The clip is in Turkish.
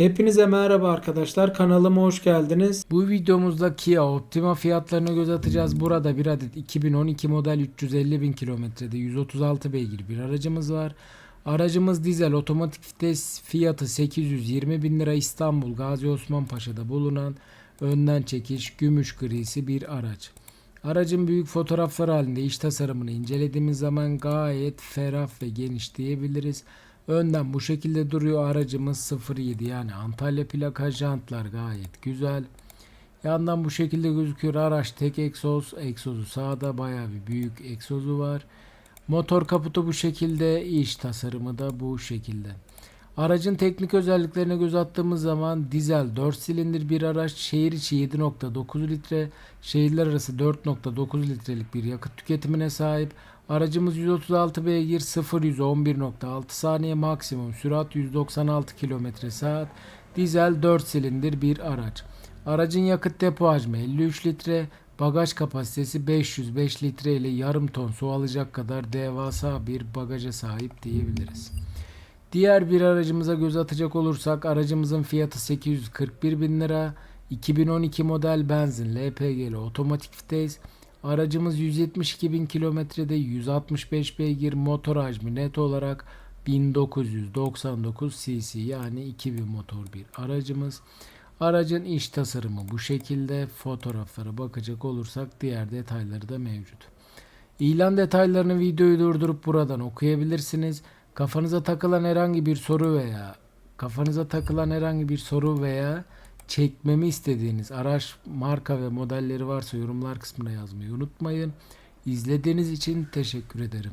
Hepinize merhaba arkadaşlar. Kanalıma hoş geldiniz. Bu videomuzda Kia Optima fiyatlarına göz atacağız. Burada bir adet 2012 model 350 bin kilometrede 136 beygir bir aracımız var. Aracımız dizel otomatik vites fiyatı 820 bin lira İstanbul Gazi Osman Paşa'da bulunan önden çekiş gümüş grisi bir araç. Aracın büyük fotoğraflar halinde iç tasarımını incelediğimiz zaman gayet ferah ve geniş diyebiliriz. Önden bu şekilde duruyor aracımız 07 yani Antalya plaka jantlar gayet güzel. Yandan bu şekilde gözüküyor araç tek egzoz. Egzozu sağda bayağı bir büyük egzozu var. Motor kaputu bu şekilde iç tasarımı da bu şekilde. Aracın teknik özelliklerine göz attığımız zaman dizel 4 silindir bir araç, şehir içi 7.9 litre, şehirler arası 4.9 litrelik bir yakıt tüketimine sahip. Aracımız 136 beygir 0 100 11.6 saniye maksimum sürat 196 km saat. Dizel 4 silindir bir araç. Aracın yakıt depo hacmi 53 litre, bagaj kapasitesi 505 litre ile yarım ton su alacak kadar devasa bir bagaja sahip diyebiliriz. Diğer bir aracımıza göz atacak olursak aracımızın fiyatı 841 bin lira. 2012 model benzin LPG'li otomatik vites. Aracımız 172 bin kilometrede 165 beygir motor hacmi net olarak 1999 cc yani 2000 motor bir aracımız. Aracın iç tasarımı bu şekilde. Fotoğraflara bakacak olursak diğer detayları da mevcut. İlan detaylarını videoyu durdurup buradan okuyabilirsiniz. Kafanıza takılan herhangi bir soru veya kafanıza takılan herhangi bir soru veya çekmemi istediğiniz araç marka ve modelleri varsa yorumlar kısmına yazmayı unutmayın. İzlediğiniz için teşekkür ederim.